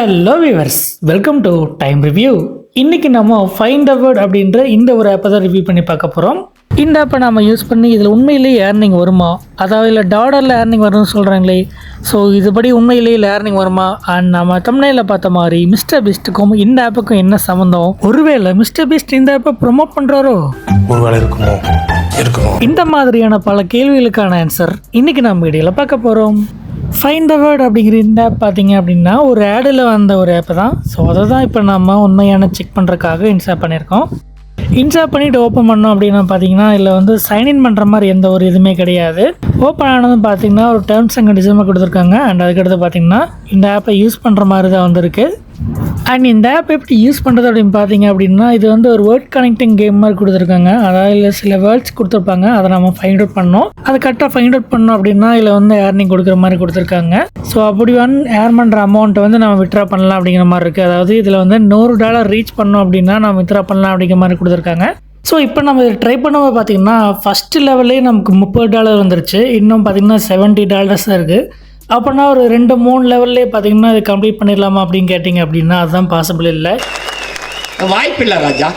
Hello viewers welcome to time review இன்னைக்கு நம்ம find word அப்படின்ற இந்த ஒரு ஆப்பை தான் ரிவ்யூ பண்ணி பார்க்க போகிறோம் இந்த ஆப்பை நம்ம யூஸ் பண்ணி இதில் உண்மையிலேயே ஏர்னிங் வருமா? அதாவது இல்லை டாலரில் ஏர்னிங் வரும்னு சொல்கிறாங்களே ஸோ இதுபடி உண்மையிலேயே ஏர்னிங் வருமா? அண்ட் நம்ம தமிழ்நில பார்த்த மாதிரி மிஸ்டர் பிஸ்ட்டுக்கும் இந்த ஆப்புக்கும் என்ன சம்மந்தம் ஒருவேளை மிஸ்டர் பிஸ்ட் இந்த ஆப்பை ப்ரொமோட் பண்ணுறாரோ ஒருவேளை இருக்குமோ? இருக்குமோ இந்த மாதிரியான பல கேள்விகளுக்கான ஆன்சர் இன்னைக்கு நம்ம வீடியோவில் பார்க்க போகிறோம் ஃபைண்ட் த வேர்ட் அப்படிங்கிற இந்த ஆப் பார்த்தீங்க அப்படின்னா ஒரு ஆடில் வந்த ஒரு ஆப் தான். ஸோ அதை தான் இப்போ நம்ம உண்மையான செக் பண்ணுறதுக்காக இன்ஸ்டால் பண்ணியிருக்கோம். இன்ஸ்டால் பண்ணிவிட்டு ஓப்பன் பண்ணோம் அப்படின்னா பார்த்தீங்கன்னா இதில் வந்து சைன்இன் பண்ணுற மாதிரி எந்த ஒரு இதுவுமே கிடையாது. ஓப்பன் ஆனதும் பார்த்தீங்கன்னா ஒரு டேர்ம்ஸ் அண்ட் கண்டிஷன் கொடுத்துருக்காங்க. அண்ட் அதுக்கடுத்து பார்த்தீங்கன்னா இந்த ஆப்பை யூஸ் பண்ணுற மாதிரி தான் வந்திருக்கு. அண்ட் இந்த ஆப் எப்படி யூஸ் பண்ணுறது அப்படின்னு பார்த்தீங்க அப்படின்னா இது வந்து ஒரு வேர்ட் கனெக்டிங் கேம் மாதிரி கொடுத்துருக்காங்க. அதாவது இல்லை சில வேர்ட்ஸ் கொடுத்துருப்பாங்க. அதை நம்ம ஃபைண்ட் அவுட் பண்ணோம். அதை கரெக்டாக ஃபைண்ட் அவுட் பண்ணோம் அப்படின்னா இதில் வந்து ஏர்னிங் கொடுக்குற மாதிரி கொடுத்துருக்காங்க. ஸோ அப்படி வந்து ஏர் பண்ணுற அமௌண்ட்டை வந்து நம்ம விட்ரா பண்ணலாம் அப்படிங்கிற மாதிரி இருக்குது அதாவது இதில் வந்து நூறு டாலர் ரீச் பண்ணோம் அப்படின்னா நம்ம வித்ரா பண்ணலாம் அப்படிங்கிற மாதிரி கொடுத்துருக்காங்க. ஸோ இப்போ நம்ம இதை ட்ரை பண்ணும்போது பார்த்தீங்கன்னா ஃபஸ்ட்டு லெவல்லே நமக்கு முப்பது டாலர் வந்துருச்சு. இன்னும் பார்த்தீங்கன்னா செவன்ட்டி டாலர்ஸ் இருக்குது அப்போனா ஒரு ரெண்டு மூணு லெவல்லே பார்த்தீங்கன்னா இது கம்ப்ளீட் பண்ணிடலாமா அப்படின்னு கேட்டிங்க அப்படின்னா அதுதான் பாசிபிள் இல்லை. வாய்ப்பில்லை ராஜா.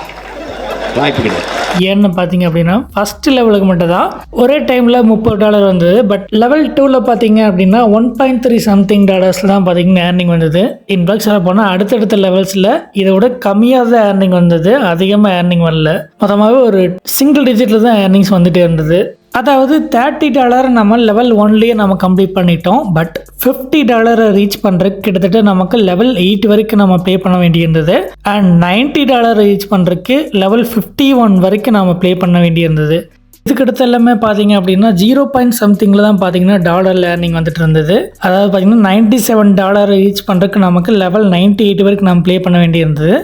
வாய்ப்பு கிடையாது. ஏன்னு பார்த்தீங்க அப்படின்னா ஃபர்ஸ்ட் லெவலுக்கு மட்டும் தான் ஒரே டைமில் முப்பது டாலர் வந்தது. பட் லெவல் டூவில் பார்த்தீங்க அப்படின்னா ஒன் பாயிண்ட் த்ரீ சம்திங் டாலர்ஸில் தான் பார்த்தீங்கன்னா ஏர்னிங் வந்தது. இன்ஃபேக்ட் சொல்ல போனால் அடுத்தடுத்த லெவல்ஸில் இதை விட கம்மியாக தான் ஏர்னிங் வந்தது. அதிகமாக ஏர்னிங் வரல. மொத்தமாகவே ஒரு சிங்கிள் டிஜிட்டில் தான் ஏர்னிங்ஸ் வந்துட்டே இருந்தது. அதாவது தேர்ட்டி டாலர் நம்ம லெவல் ஒன்லேயே நம்ம கம்ப்ளீட் பண்ணிட்டோம். பட் ஃபிஃப்டி டாலரை ரீச் பண்ணுறதுக்கு கிட்டத்தட்ட நமக்கு லெவல் எயிட் வரைக்கும் நம்ம ப்ளே பண்ண வேண்டியிருந்தது. அண்ட் 90 டாலர் ரீச் பண்ணுறதுக்கு லெவல் ஃபிஃப்டி ஒன் வரைக்கும் நம்ம ப்ளே பண்ண வேண்டியிருந்தது. இதுக்கடுத்து எல்லாமே பார்த்தீங்க அப்படின்னா ஜீரோ பாயிண்ட் சம்திங்கில் தான் பார்த்தீங்கன்னா டாலர் லேர்னிங் வந்துட்டு இருந்தது. அதாவது பார்த்தீங்கன்னா நைன்டி செவன் டாலர் ரீச் பண்ணுறதுக்கு நமக்கு லெவல் 98 எயிட் வரைக்கும் நம்ம ப்ளே பண்ண வேண்டியிருந்தது.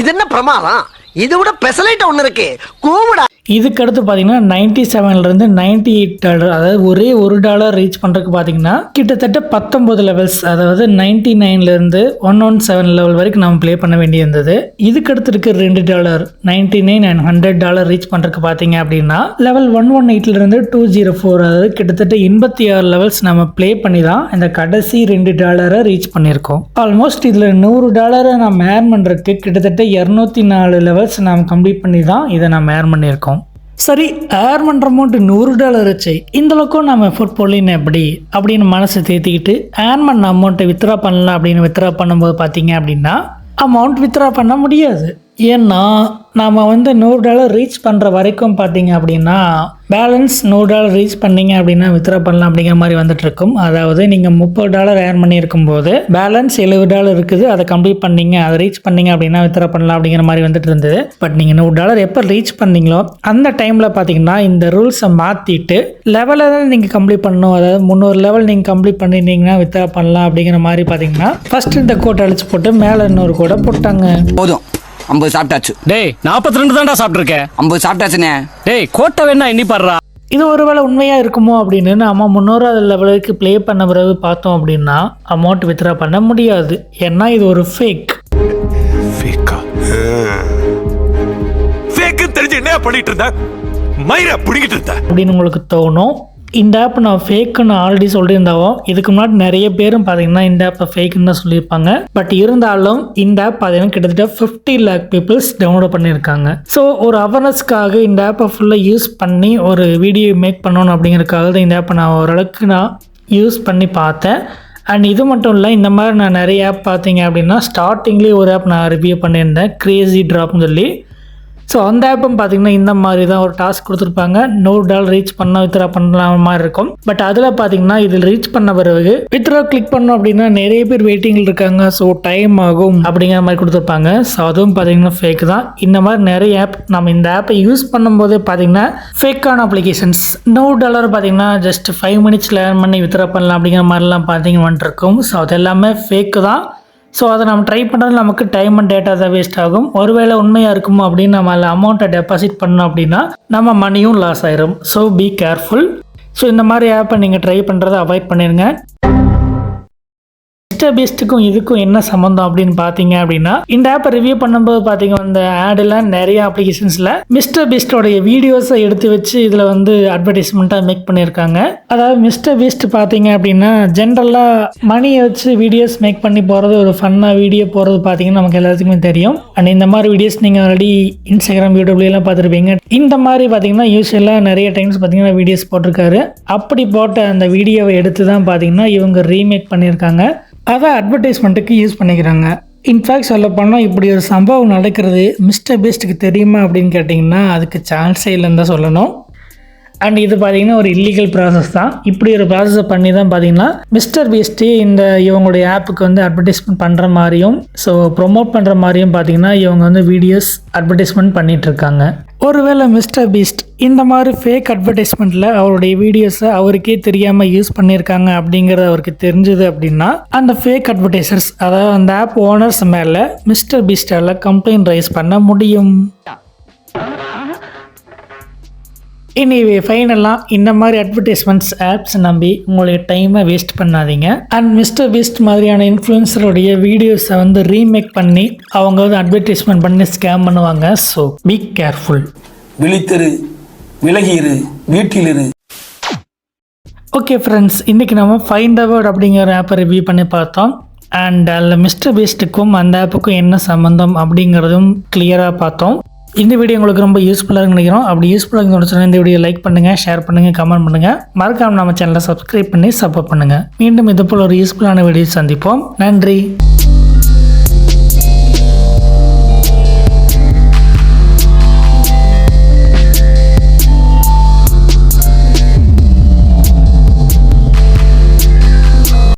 இது என்ன பிரமாதம்? இது விட பெசலைட் ஒன்று இருக்கு. கூவிடா. இதுக்கடுத்து பார்த்தீங்கன்னா நைன்டி செவன்லேருந்து நைன்டி எயிட் டாலர் அதாவது ஒரே ஒரு டாலர் ரீச் பண்ணுறதுக்கு பார்த்தீங்கன்னா கிட்டத்தட்ட பத்தொம்பது லெவல்ஸ் அதாவது நைன்டி நைன்லேருந்து ஒன் ஒன் செவன் லெவல் வரைக்கும் நம்ம ப்ளே பண்ண வேண்டியிருந்தது. இதுக்கடுத்து இருக்க ரெண்டு dollar ninety nine and hundred dollar reach பண்ணுறதுக்கு பார்த்தீங்க அப்படின்னா லெவல் ஒன் ஒன் எயிட்லேருந்து டூ ஜீரோ ஃபோர் அதாவது கிட்டத்தட்ட எண்பத்தி ஆறு லெவல்ஸ் நம்ம ப்ளே பண்ணி தான் இந்த கடைசி ரெண்டு டாலரை ரீச் பண்ணியிருக்கோம். ஆல்மோஸ்ட் இதில் நூறு டாலரை நம்ம ஏர் பண்ணுறதுக்கு கிட்டத்தட்ட இரநூத்தி நாலு லெவல்ஸ் நாம் கம்ப்ளீட் பண்ணி தான் இதை நம்ம ஏர் பண்ணியிருக்கோம். சரி ஏர் பண்ணுற அமௌண்ட் நூறு டாலர் வச்சு இந்த அளவுக்கும் நம்ம எஃபோர்ட் போடலின்னு எப்படி? அப்படின்னு மனசை தேத்திக்கிட்டு ஏர்ன் பண்ண அமௌண்ட்டை வித்ரா பண்ணலாம் அப்படின்னு வித்ரா பண்ணும்போது பார்த்தீங்க அப்படின்னா அமௌண்ட் வித்ரா பண்ண முடியாது. ஏன்னா நாம் வந்து நூறு டாலர் ரீச் பண்ணுற வரைக்கும் பார்த்தீங்க அப்படின்னா பேலன்ஸ் நூறு டாலர் ரீச் பண்ணீங்க அப்படின்னா வித்ரா பண்ணலாம் அப்படிங்கிற மாதிரி வந்துட்டுருக்கும். அதாவது நீங்கள் முப்பது டாலர் ஏர்ன் பண்ணியிருக்கும் போது பேலன்ஸ் எழுபது டாலர் இருக்குது அதை கம்ப்ளீட் பண்ணீங்க அதை ரீச் பண்ணீங்க அப்படின்னா வித்ரா பண்ணலாம் அப்படிங்கிற மாதிரி வந்துட்டு இருந்தது பட் நீங்கள் நூறு டாலர் எப்போ ரீச் பண்ணீங்களோ அந்த டைமில் பார்த்தீங்கன்னா இந்த ரூல்ஸை மாற்றிட்டு லெவலை தான் நீங்கள் கம்ப்ளீட் பண்ணணும். அதாவது முந்நூறு லெவல் நீங்கள் கம்ப்ளீட் பண்ணியிருந்தீங்கன்னா வித்ரா பண்ணலாம் அப்படிங்கிற மாதிரி பார்த்தீங்கன்னா ஃபஸ்ட்டு இந்த கோட்டை அழிச்சு போட்டு மேலே இன்னொரு கோட்டை போட்டாங்க. போதும். ஐம்பது சாப்பிட்டாச்சு. டேய் நாற்பத்தி ரெண்டு தான்டா சாப்பிட்டுருக்கேன் ஐம்பது சாப்பிட்டாச்சுண்ணே. டேய் கோட்டை வேணா எண்ணி பாடுறா இது ஒருவேளை உண்மையாக இருக்குமோ அப்படின்னு நம்ம முன்னூறாவது லெவலுக்கு ப்ளே பண்ண பிறகு பார்த்தோம் அப்படின்னா அமௌண்ட் வித்ரா பண்ண முடியாது. ஏன்னா இது ஒரு ஃபேக் ஃபேக்கா ஃபேக்கு தெரிஞ்சு என்ன பண்ணிட்டு இருந்த? மயிரை பிடிக்கிட்டு இருந்த? அப்படின்னு உங்களுக்கு தோணும். இந்த ஆப் நான் ஃபேக்குன்னு ஆல்ரெடி சொல்லியிருந்தாவோ இதுக்கு முன்னாடி நிறைய பேரும் பார்த்தீங்கன்னா இந்த ஆப்பை ஃபேக்குன்னு தான் சொல்லியிருப்பாங்க. பட் இருந்தாலும் இந்த ஆப் பார்த்தீங்கன்னா கிட்டத்தட்ட ஃபிஃப்டி லேக் பீப்புள்ஸ் டவுன்லோட் பண்ணியிருக்காங்க. ஸோ ஒரு அவேர்னஸ்க்காக இந்த ஆப்பை ஃபுல்லாக யூஸ் பண்ணி ஒரு வீடியோ மேக் பண்ணணும் அப்படிங்கிறதுக்காக தான் இந்த ஆப்பை நான் ஓரளவுக்கு நான் யூஸ் பண்ணி பார்த்தேன். அண்ட் இது மட்டும் இல்லை இந்த மாதிரி நான் நிறைய ஆப் பார்த்தீங்க அப்படின்னா ஸ்டார்டிங்லேயே ஒரு ஆப் நான் ரிவ்யூ பண்ணியிருந்தேன். க்ரேசி ட்ராப்னு சொல்லி. ஸோ அந்த ஆப்பும் பார்த்தீங்கன்னா இந்த மாதிரி தான் ஒரு டாஸ்க் கொடுத்துருப்பாங்க. நூறு டாலர் ரீச் பண்ண வித்ரா பண்ணலாம் மாதிரி இருக்கும். பட் அதில் பார்த்தீங்கன்னா இதில் ரீச் பண்ண பிறகு வித்ரா கிளிக் பண்ணோம் அப்படின்னா நிறைய பேர் வெயிட்டிங்கில் இருக்காங்க. ஸோ டைம் ஆகும் அப்படிங்கிற மாதிரி கொடுத்துருப்பாங்க. ஸோ அதுவும் பார்த்தீங்கன்னா ஃபேக் தான். இந்த மாதிரி நிறைய ஆப் நம்ம இந்த ஆப்பை யூஸ் பண்ணும்போது பார்த்தீங்கன்னா ஃபேக்கான அப்ளிகேஷன்ஸ் நூறு டாலர் பார்த்தீங்கன்னா ஜஸ்ட் ஃபைவ் மினிட்ஸில் ஏர்ன் பண்ணி வித்ரா பண்ணலாம் அப்படிங்கிற மாதிரிலாம் பார்த்தீங்கன்னா வந்துருக்கும் ஸோ அது எல்லாமே ஃபேக்கு தான். ஸோ அதை நம்ம ட்ரை பண்ணுறது நமக்கு டைம் அண்ட் டேட்டா தான் வேஸ்ட் ஆகும். ஒருவேளை உண்மையாக இருக்குமோ அப்படின்னு நம்ம அதில் அமௌண்ட்டை டெபாசிட் பண்ணோம் அப்படின்னா நம்ம மணியும் லாஸ் ஆயிரும். ஸோ பி கேர்ஃபுல் ஸோ இந்த மாதிரி ஆப்பை நீங்கள் ட்ரை பண்ணுறதை அவாய்ட் பண்ணிடுங்க மிஸ்டர் பீஸ்ட்டுக்கும் இதுக்கும் என்ன சம்மந்தம் அப்படின்னு பார்த்தீங்க அப்படின்னா இந்த ஆப்பை ரிவ்யூ பண்ணும்போது பார்த்தீங்க அந்த ஆடெல்லாம் நிறைய அப்ளிகேஷன்ஸில் மிஸ்டர் பீஸ்டோடைய வீடியோஸை எடுத்து வச்சு இதில் வந்து அட்வர்டைஸ்மெண்ட்டாக மேக் பண்ணியிருக்காங்க. அதாவது மிஸ்டர் பீஸ்ட் பார்த்தீங்க அப்படின்னா ஜென்ரலாக மணியை வச்சு வீடியோஸ் மேக் பண்ணி போகிறது ஒரு ஃபன்னாக வீடியோ போகிறது பார்த்தீங்கன்னா நமக்கு எல்லாத்துக்குமே தெரியும். அண்ட் இந்த மாதிரி வீடியோஸ் நீங்கள் ஆல்ரெடி இன்ஸ்டாகிராம் யூடியூப்லாம் பார்த்துருப்பீங்க. இந்த மாதிரி பார்த்தீங்கன்னா யூஸ்வலாக நிறைய டைம்ஸ் பார்த்தீங்கன்னா வீடியோஸ் போட்டிருக்காரு. அப்படி போட்ட அந்த வீடியோவை எடுத்து தான் பார்த்தீங்கன்னா இவங்க ரீமேக் பண்ணியிருக்காங்க. அதை அட்வர்டைஸ்மெண்ட்டுக்கு யூஸ் பண்ணிக்கிறாங்க. இன்ஃபேக்ட் சொல்ல போனால் இப்படி ஒரு சம்பவம் நடக்கிறது மிஸ்டர் பீஸ்ட்டுக்கு தெரியுமா அப்படின்னு கேட்டிங்கன்னா அதுக்கு சான்ஸே இல்லைன்னு தான் சொல்லணும். அண்ட் இது பார்த்தீங்கன்னா ஒரு இல்லீகல் ப்ராசஸ் தான். இப்படி ஒரு ப்ராசஸை பண்ணி தான் பார்த்தீங்கன்னா மிஸ்டர் பீஸ்ட்டு இந்த இவங்களுடைய ஆப்புக்கு வந்து அட்வர்டைஸ்மெண்ட் பண்ணுற மாதிரியும் ஸோ ப்ரொமோட் பண்ணுற மாதிரியும் பார்த்தீங்கன்னா இவங்க வந்து வீடியோஸ் அட்வர்டைஸ்மெண்ட் பண்ணிட்டு இருக்காங்க. ஒருவேளை மிஸ்டர் பீஸ்ட் இந்த மாதிரி ஃபேக் அட்வர்டைஸ்மெண்ட்டில் அவருடைய வீடியோஸை அவருக்கே தெரியாமல் யூஸ் பண்ணியிருக்காங்க அப்படிங்கிறது அவருக்கு தெரிஞ்சது அப்படின்னா அந்த ஃபேக் அட்வர்டைசர்ஸ் அதாவது அந்த ஆப் ஓனர்ஸ் மேலே மிஸ்டர் பீஸ்டால் கம்ப்ளைண்ட் ரைஸ் பண்ண முடியும். எனிவே ஃபைனலாக இந்த மாதிரி அட்வர்டைஸ்மெண்ட்ஸ் ஆப்ஸ் நம்பி உங்களுடைய டைமை வேஸ்ட் பண்ணாதீங்க. அண்ட் மிஸ்டர் பீஸ்ட் மாதிரியான இன்ஃப்ளூயன்சருடைய வீடியோஸை வந்து ரீமேக் பண்ணி அவங்க வந்து அட்வர்டைஸ்மெண்ட் பண்ணி ஸ்கேம் பண்ணுவாங்க. ஸோ பி கேர்ஃபுல் விழித்திரு விலகியிரு வீட்டிலிரு. ஓகே ஃப்ரெண்ட்ஸ் இன்றைக்கி நம்ம ஃபைண்ட் அவேர்ட் அப்படிங்கிற ஆப்பை ரிவ்யூ பண்ணி பார்த்தோம். அண்ட் அதில் மிஸ்டர் பீஸ்ட்டுக்கும் அந்த ஆப்புக்கும் என்ன சம்மந்தம் அப்படிங்கிறதும் கிளியராக பார்த்தோம். இந்த வீடியோ உங்களுக்கு ரொம்ப யூஸ்ஃபுல்லாக நினைக்கிறோம். அப்படி யூஸ்ஃபுல்லாக இருந்துச்சுன்னா இந்த வீடியோ லைக் பண்ணுங்கள் ஷேர் பண்ணுங்கள் கமெண்ட் பண்ணுங்கள் மறக்காமல் நம்ம சேனலை சப்ஸ்கிரைப் பண்ணி சப்போர்ட் பண்ணுங்கள் மீண்டும் இது போல் ஒரு யூஸ்ஃபுல்லான வீடியோ சந்திப்போம். நன்றி.